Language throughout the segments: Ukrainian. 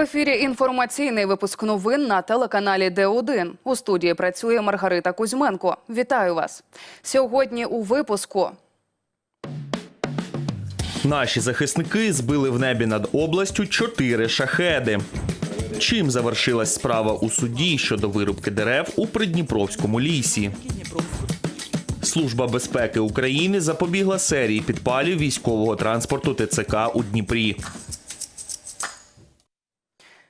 ефірі інформаційний випуск новин на телеканалі Д1. У студії працює Маргарита Кузьменко. Вітаю вас сьогодні. У випуску Наші захисники збили в небі над областю чотири шахеди. Чим завершилась справа у суді щодо вирубки дерев у Придніпровському лісі? Служба безпеки України запобігла серії підпалів військового транспорту ТЦК у Дніпрі.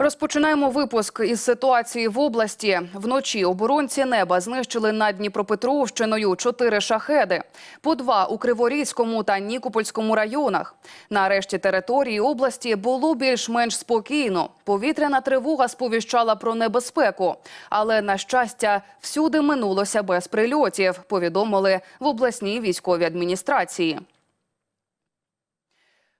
Розпочинаємо випуск із ситуації в області. Вночі оборонці неба знищили над Дніпропетровщиною чотири шахеди, по два у Криворізькому та Нікопольському районах. На решті території області було більш-менш спокійно. Повітряна тривога сповіщала про небезпеку, але на щастя, всюди минулося без прильотів. Повідомили в обласній військовій адміністрації.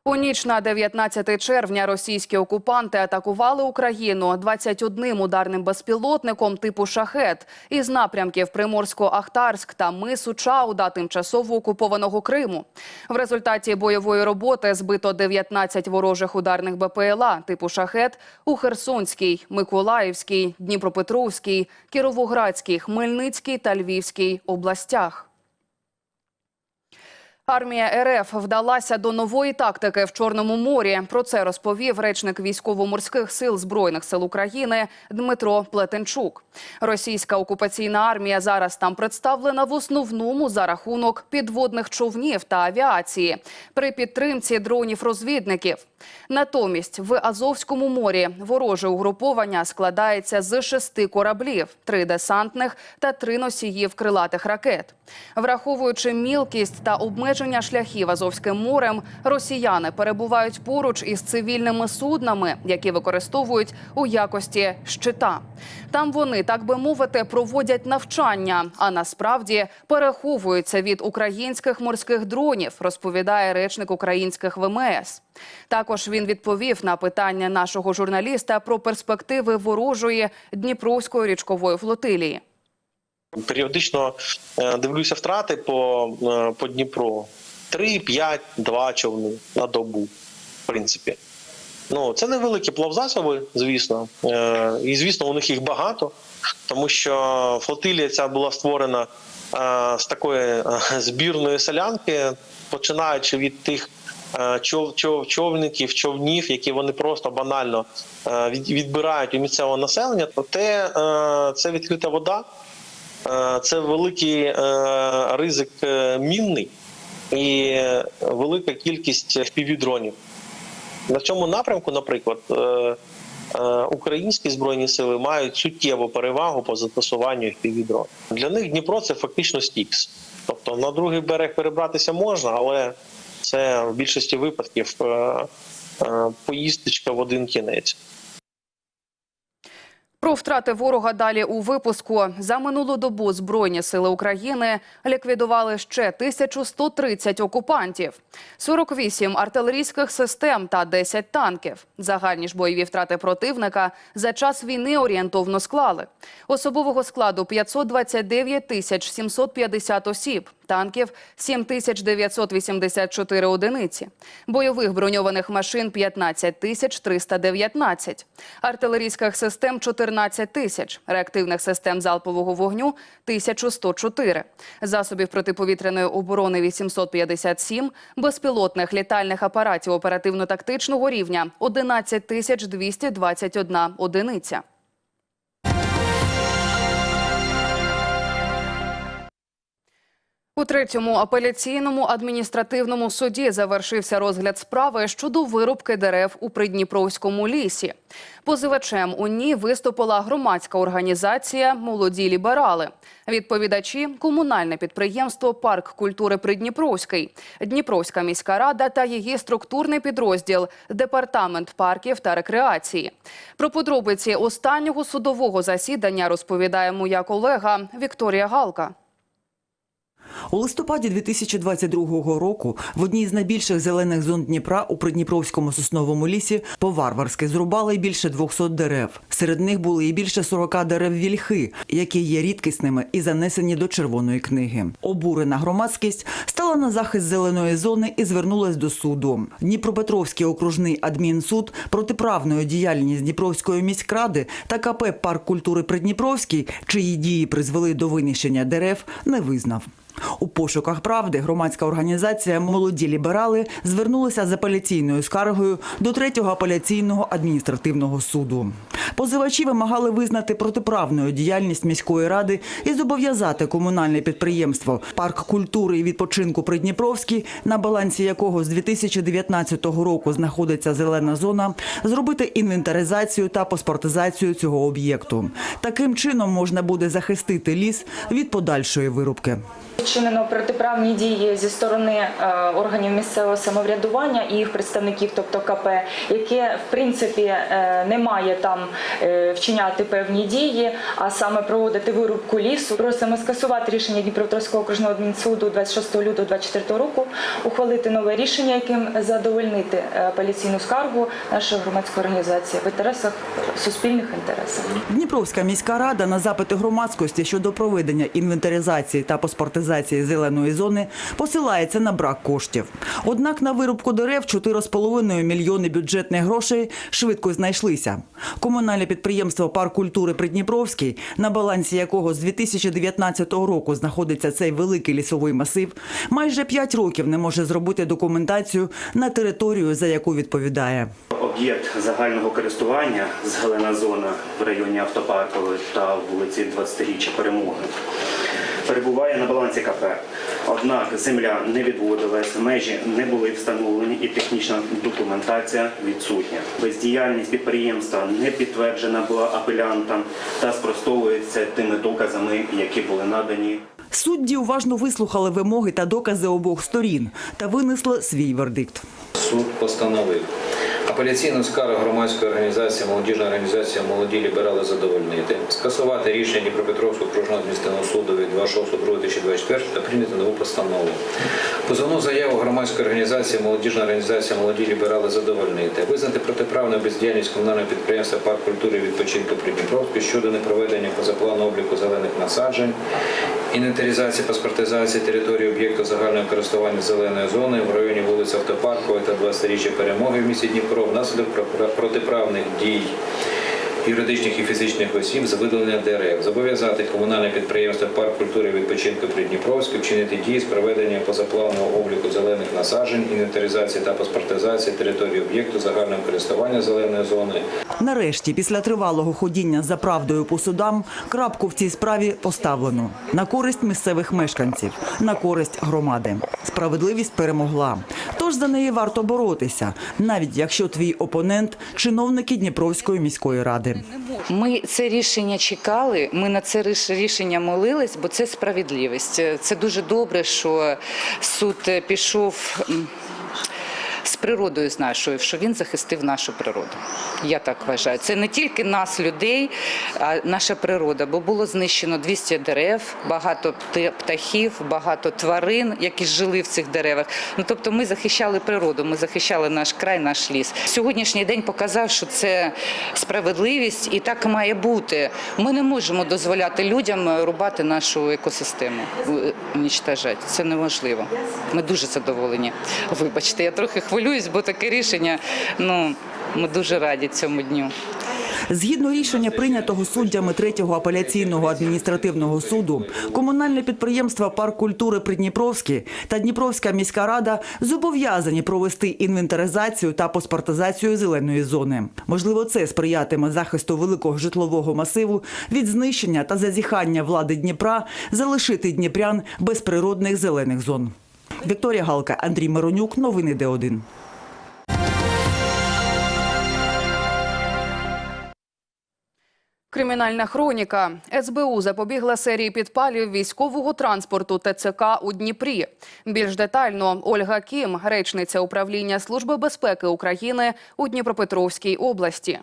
У ніч на 19 червня російські окупанти атакували Україну 21 ударним безпілотником типу «Шахет» із напрямків Приморсько-Ахтарськ та мису Чауда тимчасово окупованого Криму. В результаті бойової роботи збито 19 ворожих ударних БПЛА типу «Шахет» у Херсонській, Миколаївській, Дніпропетровській, Кіровоградській, Хмельницькій та Львівській областях. Армія РФ вдалася до нової тактики в Чорному морі. Про це розповів речник військово-морських сил збройних сил України Дмитро Плетенчук. Російська окупаційна армія зараз там представлена в основному за рахунок підводних човнів та авіації при підтримці дронів-розвідників. Натомість в Азовському морі вороже угруповання складається з шести кораблів, три десантних та три носіїв крилатих ракет. Враховуючи мілкість та обмеження шляхів Азовським морем, росіяни перебувають поруч із цивільними суднами, які використовують у якості щита. Там вони, так би мовити, проводять навчання, а насправді переховуються від українських морських дронів, розповідає речник українських ВМС. Також він відповів на питання нашого журналіста про перспективи ворожої Дніпровської річкової флотилії. Періодично е, дивлюся втрати по, е, по Дніпру. 3, 5, 2 човни на добу, в принципі. Ну, це невеликі плавзасоби, звісно. Е, І, звісно, у них їх багато, тому що флотилія ця була створена з такої збірної солянки, починаючи від тих чов, чов, човників, човнів, які вони просто банально відбирають у місцевого населення, е, це відкрита вода. Е, Це великий е, ризик е, мінний і велика кількість півдронів. На цьому напрямку, наприклад, українські збройні сили мають суттєву перевагу по застосуванню півдронів. Для них Дніпро це фактично стікс. Тобто на другий берег перебратися можна, але це в більшості випадків поїздочка в один кінець. Про втрати ворога далі у випуску. За минулу добу Збройні сили України ліквідували ще 1130 окупантів, 48 артилерійських систем та 10 танків. Загальні ж бойові втрати противника за час війни орієнтовно склали. Особового складу 529 тисяч 750 осіб, танків 7984 одиниці, бойових броньованих машин 15 тисяч 319, артилерійських систем 14 тисяч, реактивних систем залпового вогню 1104, засобів протиповітряної оборони 857, безпілотних літальних апаратів оперативно-тактичного рівня 11 тисяч 221 одиниця. У третьому апеляційному адміністративному суді завершився розгляд справи щодо вирубки дерев у Придніпровському лісі. Позивачем у ній виступила громадська організація Молоді ліберали. Відповідачі комунальне підприємство Парк культури Придніпровський, Дніпровська міська рада та її структурний підрозділ Департамент парків та рекреації. Про подробиці останнього судового засідання розповідає моя колега Вікторія Галка. У листопаді 2022 року в одній з найбільших зелених зон Дніпра у Придніпровському сосновому лісі по-варварськи зрубали більше 200 дерев. Серед них були і більше 40 дерев вільхи, які є рідкісними і занесені до червоної книги. Обурена громадськість стала на захист зеленої зони і звернулась до суду. Дніпропетровський окружний адмінсуд протиправною діяльність Дніпровської міськради та КП Парк культури Придніпровський, чиї дії призвели до винищення дерев, не визнав. У пошуках правди громадська організація Молоді ліберали звернулася з апеляційною скаргою до третього апеляційного адміністративного суду. Позивачі вимагали визнати протиправною діяльність міської ради і зобов'язати комунальне підприємство Парк культури і відпочинку Придніпровський, на балансі якого з 2019 року знаходиться зелена зона, зробити інвентаризацію та паспортизацію цього об'єкту. Таким чином можна буде захистити ліс від подальшої вирубки. Вчинено протиправні дії зі сторони е, органів місцевого самоврядування і їх представників, тобто КП, яке в принципі е, не має там е, вчиняти певні дії, а саме проводити вирубку лісу. Просимо скасувати рішення Дніпропетровського окружного адмінсуду 26 лютого 2024 року, ухвалити нове рішення, яким задовольнити апеляційну скаргу нашої громадської організації в інтересах суспільних інтересах. Дніпровська міська рада на запити громадськості щодо проведення інвентаризації та паспортизації зеленої зони посилається на брак коштів. Однак на вирубку дерев 4,5 мільйони бюджетних грошей швидко знайшлися. Комунальне підприємство Парк культури Придніпровський, на балансі якого з 2019 року знаходиться цей великий лісовий масив, майже 5 років не може зробити документацію на територію, за яку відповідає. Об'єкт загального користування зелена зона в районі автопаркової та вулиці 20-річчя перемоги перебуває на балансі КП. Однак земля не відводилась, межі не були встановлені і технічна документація відсутня. Бездіяльність підприємства не підтверджена була апелянтам та спростовується тими доказами, які були надані Судді уважно вислухали вимоги та докази обох сторін та винесли свій вердикт. Суд постановив апеляційну скаргу громадської організації, молодіжна організація молоді ліберали задовольнити, скасувати рішення Дніпропетровського окружного адміністративного суду від 26.02.2024 та прийняти нову постанову. Позовну заяву громадської організації, молодіжна організація молоді ліберали задовольнити, визнати протиправну бездіяльність комунального підприємства Парк культури і відпочинку Придніпровський щодо непроведення позаплану обліку зелених насаджень, інвентаризації, паспортизації території об'єкту загального користування зеленої зони в районі вулиці Автопаркової та 20-річчя перемоги в місті Дніпро. Внаслідок протиправних дій юридичних і фізичних осіб з видалення дерев, зобов'язати комунальне підприємство Парк культури і відпочинку Придніпровський вчинити дії з проведення позапланового обліку зелених насаджень, інвентаризації та паспортизації території об'єкту загального користування зеленої зони, Нарешті, після тривалого ходіння за правдою по судам, крапку в цій справі поставлено на користь місцевих мешканців, на користь громади. Справедливість перемогла. Тож за неї варто боротися, навіть якщо твій опонент чиновники Дніпровської міської ради. Ми це рішення чекали. Ми на це ріш- рішення молились, бо це справедливість. Це дуже добре, що суд пішов. З природою з нашою, що він захистив нашу природу. Я так вважаю. Це не тільки нас, людей, а наша природа, бо було знищено 200 дерев, багато птахів, багато тварин, які жили в цих деревах. Ну тобто, ми захищали природу, ми захищали наш край, наш ліс. Сьогоднішній день показав, що це справедливість, і так має бути. Ми не можемо дозволяти людям рубати нашу екосистему, е, унічтожати. Це неможливо. Ми дуже задоволені. Вибачте, я трохи хвилююсь, бо таке рішення. Ну ми дуже раді цьому дню. Згідно рішення, прийнятого суддями третього апеляційного адміністративного суду, комунальне підприємство Парк культури Придніпровський та Дніпровська міська рада зобов'язані провести інвентаризацію та паспортизацію зеленої зони. Можливо, це сприятиме захисту великого житлового масиву від знищення та зазіхання влади Дніпра залишити дніпрян без природних зелених зон. Вікторія Галка, Андрій Миронюк, новини Д1. Кримінальна хроніка. СБУ запобігла серії підпалів військового транспорту ТЦК у Дніпрі. Більш детально Ольга Кім, речниця управління Служби безпеки України у Дніпропетровській області.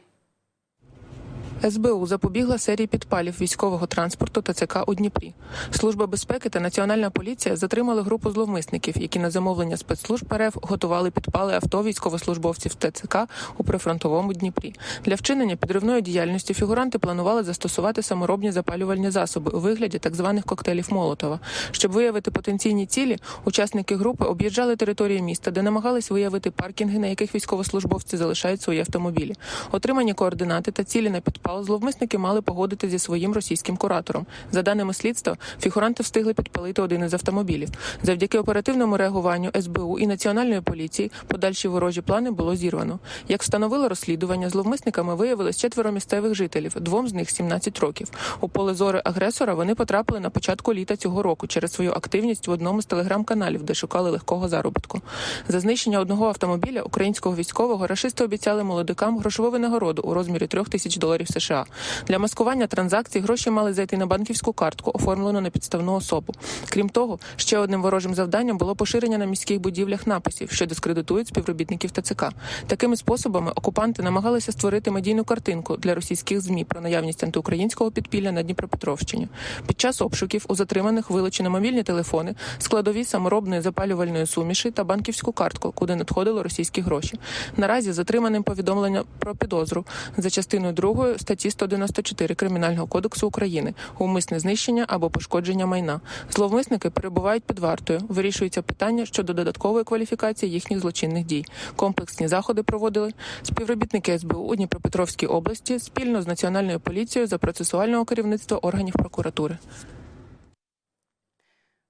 СБУ запобігла серії підпалів військового транспорту ТЦК у Дніпрі. Служба безпеки та національна поліція затримали групу зловмисників, які на замовлення спецслужб РФ готували підпали авто військовослужбовців ТЦК у прифронтовому Дніпрі. Для вчинення підривної діяльності фігуранти планували застосувати саморобні запалювальні засоби у вигляді так званих коктейлів Молотова. Щоб виявити потенційні цілі, учасники групи об'їжджали території міста, де намагались виявити паркінги, на яких військовослужбовці залишають свої автомобілі. Отримані координати та цілі на підпал зловмисники мали погодити зі своїм російським куратором. За даними слідства, фігуранти встигли підпалити один із автомобілів. Завдяки оперативному реагуванню СБУ і національної поліції подальші ворожі плани було зірвано. Як встановило розслідування, зловмисниками виявилось четверо місцевих жителів, двом з них 17 років. У поле зори агресора вони потрапили на початку літа цього року через свою активність в одному з телеграм-каналів, де шукали легкого заробітку. За знищення одного автомобіля українського військового рашисти обіцяли молодикам грошову винагороду у розмірі трьох тисяч доларів США. Для маскування транзакцій гроші мали зайти на банківську картку, оформлену на підставну особу. Крім того, ще одним ворожим завданням було поширення на міських будівлях написів, що дискредитують співробітників ТЦК. Такими способами окупанти намагалися створити медійну картинку для російських змі про наявність антиукраїнського підпілля на Дніпропетровщині. Під час обшуків у затриманих вилучено мобільні телефони, складові саморобної запалювальної суміші та банківську картку, куди надходили російські гроші. Наразі затриманим повідомлення про підозру за частиною 2 статті 194 Кримінального кодексу України умисне знищення або пошкодження майна. Зловмисники перебувають під вартою. Вирішується питання щодо додаткової кваліфікації їхніх злочинних дій. Комплексні заходи проводили співробітники СБУ у Дніпропетровській області спільно з національною поліцією за процесуального керівництва органів прокуратури.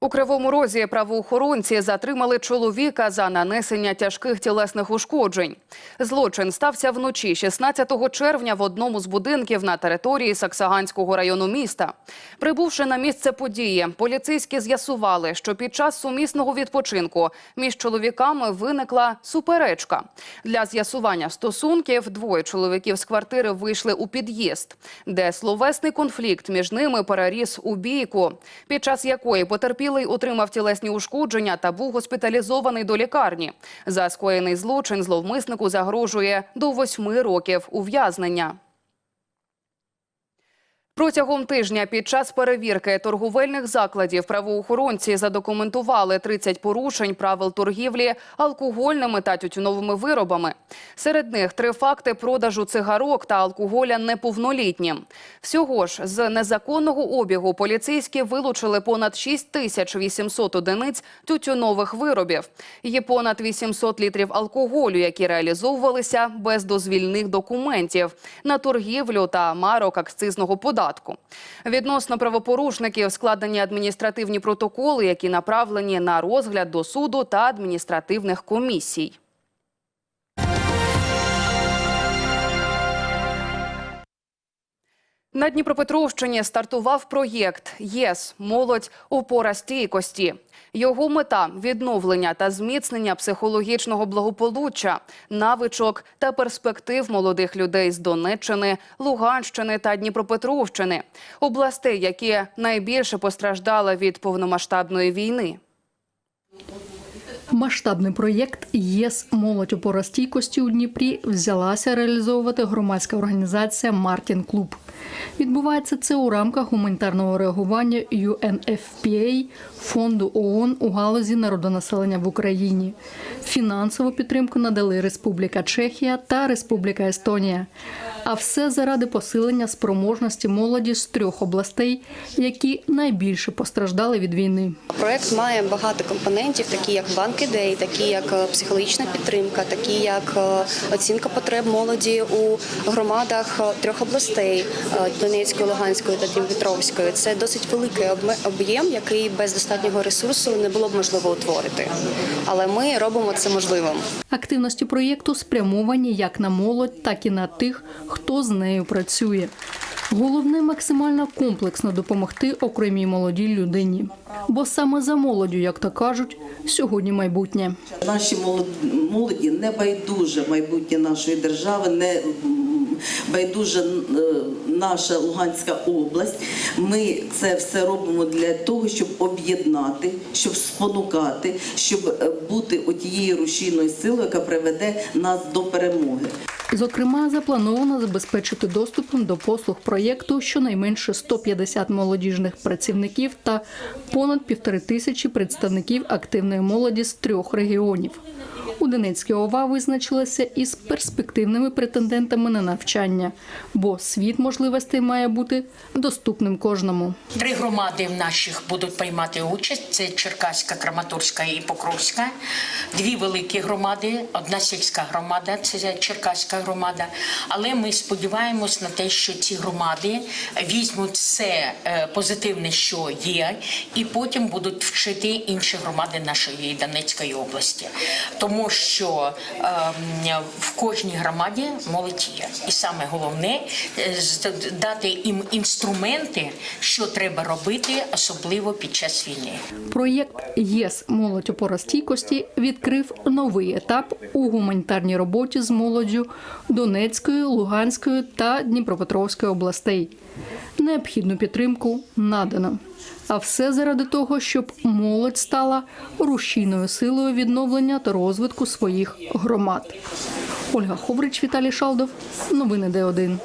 У Кривому Розі правоохоронці затримали чоловіка за нанесення тяжких тілесних ушкоджень. Злочин стався вночі 16 червня в одному з будинків на території Саксаганського району міста. Прибувши на місце події, поліцейські з'ясували, що під час сумісного відпочинку між чоловіками виникла суперечка. Для з'ясування стосунків двоє чоловіків з квартири вийшли у під'їзд, де словесний конфлікт між ними переріс у бійку, під час якої потерпілий отримав тілесні ушкодження та був госпіталізований до лікарні. За скоєний злочин зловмиснику загрожує до восьми років ув'язнення. Протягом тижня під час перевірки торговельних закладів правоохоронці задокументували 30 порушень правил торгівлі алкогольними та тютюновими виробами. Серед них три факти продажу цигарок та алкоголя неповнолітнім. Всього ж з незаконного обігу поліцейські вилучили понад 6 тисяч 800 одиниць тютюнових виробів. Є понад 800 літрів алкоголю, які реалізовувалися без дозвільних документів на торгівлю та марок акцизного податку. Відносно правопорушників складені адміністративні протоколи, які направлені на розгляд до суду та адміністративних комісій. На Дніпропетровщині стартував проєкт ЄС Молодь опора стійкості. Його мета відновлення та зміцнення психологічного благополуччя, навичок та перспектив молодих людей з Донеччини, Луганщини та Дніпропетровщини, областей, які найбільше постраждали від повномасштабної війни. Масштабний проєкт ЄС Молодь у стійкості у Дніпрі взялася реалізовувати громадська організація Мартін Клуб. Відбувається це у рамках гуманітарного реагування UNFPA фонду ООН у галузі народонаселення в Україні. Фінансову підтримку надали Республіка Чехія та Республіка Естонія. А все заради посилення спроможності молоді з трьох областей, які найбільше постраждали від війни. Проект має багато компонентів, такі як банк ідей, такі як е, психологічна підтримка, такі як е, оцінка потреб молоді у громадах е, трьох областей Донецької, Луганської та Дніпропетровської. Це досить великий об'єм, який без достатнього ресурсу не було б можливо утворити. Але ми робимо це можливим. Активності проєкту спрямовані як на молодь, так і на тих, хто з нею працює. Головне максимально комплексно допомогти окремій молодій людині. Бо саме за молоддю, як то кажуть, сьогодні майбутнє. Наші молод- молоді не байдуже майбутнє нашої держави, не м, байдужа е, наша Луганська область. Ми це все робимо для того, щоб об'єднати, щоб спонукати, щоб е, бути отією рушійною силою, яка приведе нас до перемоги. Зокрема, заплановано забезпечити доступом до послуг проєкту щонайменше 150 молодіжних працівників та понад півтори тисячі представників активної молоді з трьох регіонів. У Донецькій ОВА визначилася із перспективними претендентами на навчання, бо світ можливостей має бути доступним кожному. Три громади в наших будуть приймати участь: це Черкаська, Краматорська і Покровська. Дві великі громади, одна сільська громада, це Черкаська громада. Але ми сподіваємось на те, що ці громади візьмуть все е, позитивне, що є, і потім будуть вчити інші громади нашої Донецької області. Тому що ем, в кожній громаді молодь є. І саме головне е, дати їм інструменти, що треба робити, особливо під час війни. Проєкт ЄС молодь опора стійкості відкрив новий етап у гуманітарній роботі з молоддю Донецької, Луганської та Дніпропетровської областей. Необхідну підтримку надано. А все заради того, щоб молодь стала рушійною силою відновлення та розвитку своїх громад. Ольга Ховрич, Віталій Шалдов. Новини Д1.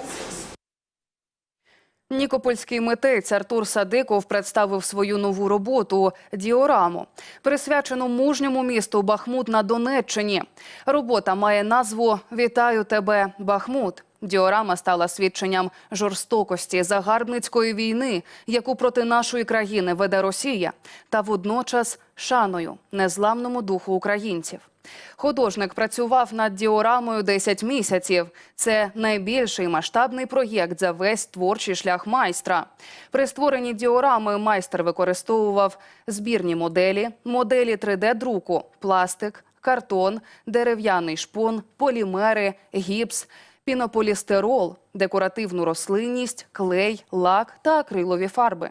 Нікопольський митець Артур Садиков представив свою нову роботу Діораму, присвячену мужньому місту Бахмут на Донеччині. Робота має назву Вітаю тебе, Бахмут. Діорама стала свідченням жорстокості загарбницької війни, яку проти нашої країни веде Росія, та водночас шаною незламному духу українців. Художник працював над діорамою 10 місяців. Це найбільший масштабний проєкт за весь творчий шлях майстра. При створенні діорами майстер використовував збірні моделі, моделі 3D-друку, пластик, картон, дерев'яний шпон, полімери, гіпс, пінополістирол, декоративну рослинність, клей, лак та акрилові фарби.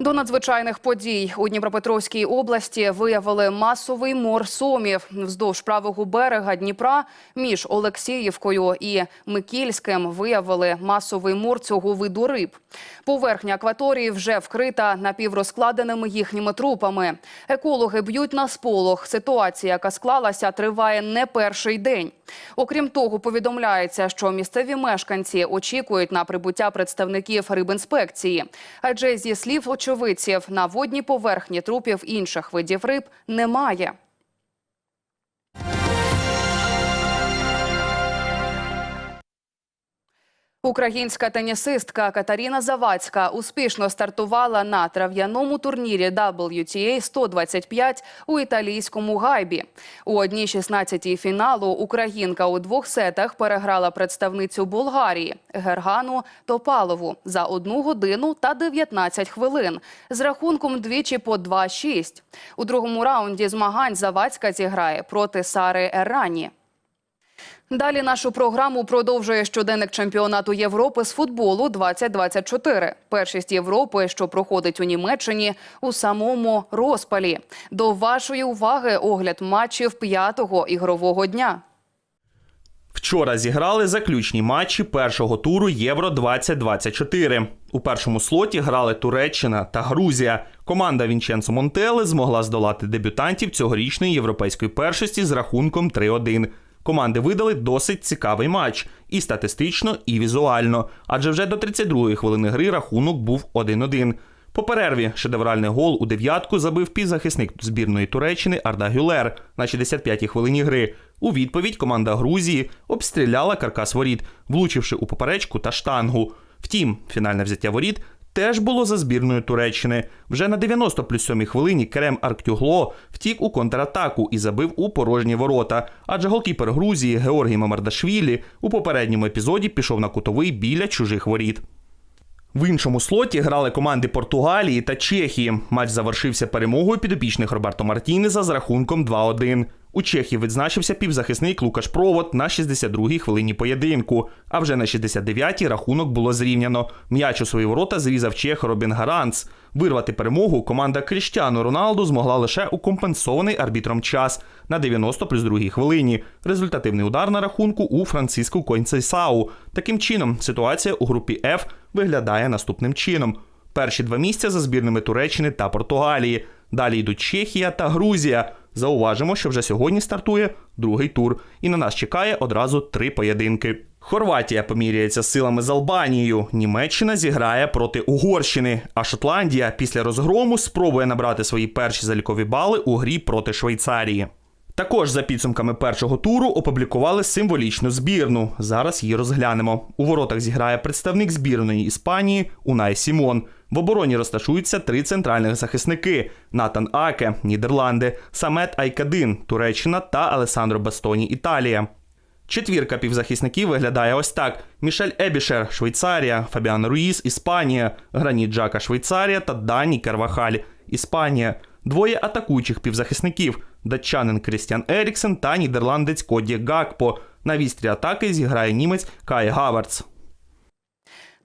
До надзвичайних подій у Дніпропетровській області виявили масовий мор сомів вздовж правого берега Дніпра між Олексіївкою і Микільським виявили масовий мор цього виду риб. Поверхня акваторії вже вкрита напіврозкладеними їхніми трупами. Екологи б'ють на сполох. Ситуація, яка склалася, триває не перший день. Окрім того, повідомляється, що місцеві мешканці очікують на прибуття представників рибінспекції. Адже зі слів очевидців, на водній поверхні трупів інших видів риб немає. Українська тенісистка Катаріна Завадська успішно стартувала на трав'яному турнірі WTA 125 у італійському гайбі. У одній 16 фіналу українка у двох сетах переграла представницю Болгарії Гергану Топалову за 1 годину та 19 хвилин з рахунком двічі по 2-6. У другому раунді змагань Завадська зіграє проти Сари Ерані. Далі нашу програму продовжує щоденник чемпіонату Європи з футболу 2024. Першість Європи, що проходить у Німеччині, у самому розпалі. До вашої уваги огляд матчів п'ятого ігрового дня. Вчора зіграли заключні матчі першого туру Євро 2024. У першому слоті грали Туреччина та Грузія. Команда Вінченцо Монтеле змогла здолати дебютантів цьогорічної європейської першості з рахунком 3-1. Команди видали досить цікавий матч і статистично, і візуально, адже вже до 32-ї хвилини гри рахунок був 1-1. По перерві шедевральний гол у дев'ятку забив півзахисник збірної Туреччини Арда Гюлер на 65-й хвилині гри. У відповідь команда Грузії обстріляла каркас воріт, влучивши у поперечку та штангу. Втім, фінальне взяття воріт теж було за збірною Туреччини. Вже на 90 плюс 7 хвилині Керем Арктюгло втік у контратаку і забив у порожні ворота. Адже голкіпер Грузії Георгій Мамардашвілі у попередньому епізоді пішов на кутовий біля чужих воріт. В іншому слоті грали команди Португалії та Чехії. Матч завершився перемогою підопічних Роберто Мартінеза з рахунком 2-1. У Чехії відзначився півзахисник Лукаш Провод на 62-й хвилині поєдинку. А вже на 69-й рахунок було зрівняно. М'яч у свої ворота зрізав чех Робін Гаранц. Вирвати перемогу команда Кріштіану Роналду змогла лише у компенсований арбітром час на 90 плюс другій хвилині. Результативний удар на рахунку у Франциску Концейсау. Таким чином, ситуація у групі F виглядає наступним чином: перші два місця за збірними Туреччини та Португалії. Далі йдуть Чехія та Грузія. Зауважимо, що вже сьогодні стартує другий тур, і на нас чекає одразу три поєдинки. Хорватія поміряється силами з Албанією. Німеччина зіграє проти Угорщини. А Шотландія після розгрому спробує набрати свої перші залікові бали у грі проти Швейцарії. Також за підсумками першого туру опублікували символічну збірну. Зараз її розглянемо. У воротах зіграє представник збірної Іспанії Унай Сімон. В обороні розташуються три центральних захисники: Натан Аке, Нідерланди, Самет Айкадин, Туреччина та Алесандро Бастоні, Італія. Четвірка півзахисників виглядає ось так: Мішель Ебішер, Швейцарія, Фабіан Руїс, Іспанія, Граніт Джака, Швейцарія та Дані Карвахаль, Іспанія. Двоє атакуючих півзахисників: датчанин Крістіан Еріксен та нідерландець Коді Гакпо. На вістрі атаки зіграє німець Кай Гаварц.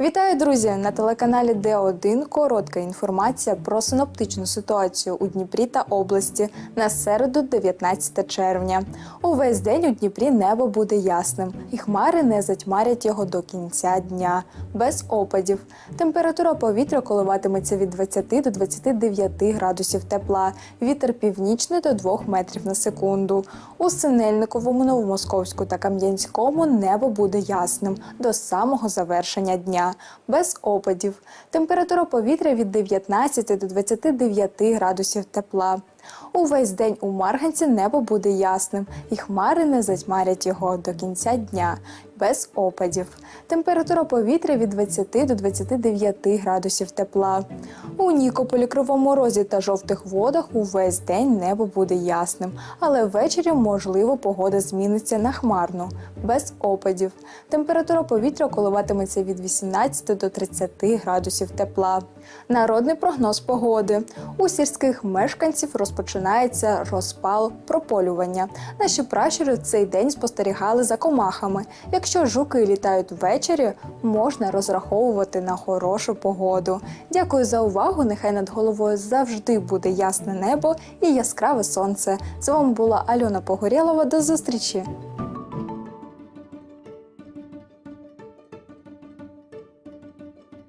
Вітаю, друзі! На телеканалі Д1 коротка інформація про синоптичну ситуацію у Дніпрі та області на середу, 19 червня. Увесь день у Дніпрі небо буде ясним, і хмари не затьмарять його до кінця дня, без опадів. Температура повітря коливатиметься від 20 до 29 градусів тепла. Вітер північний до 2 метрів на секунду. У Синельниковому, Новомосковську та Кам'янському небо буде ясним до самого завершення дня без опадів. Температура повітря від 19 до 29 градусів тепла. Увесь день у Марганці небо буде ясним, і хмари не затьмарять його до кінця дня, без опадів. Температура повітря від 20 до 29 градусів тепла. У Нікополі, Кривому Розі та жовтих водах увесь день небо буде ясним, але ввечері, можливо, погода зміниться на хмарну, без опадів. Температура повітря коливатиметься від 18 до 30 градусів тепла. Народний прогноз погоди. У сільських мешканців розпочинається розпал прополювання. Наші пращури цей день спостерігали за комахами. Якщо жуки літають ввечері, можна розраховувати на хорошу погоду. Дякую за увагу. Нехай над головою завжди буде ясне небо і яскраве сонце. З вами була Альона Погорєлова. До зустрічі!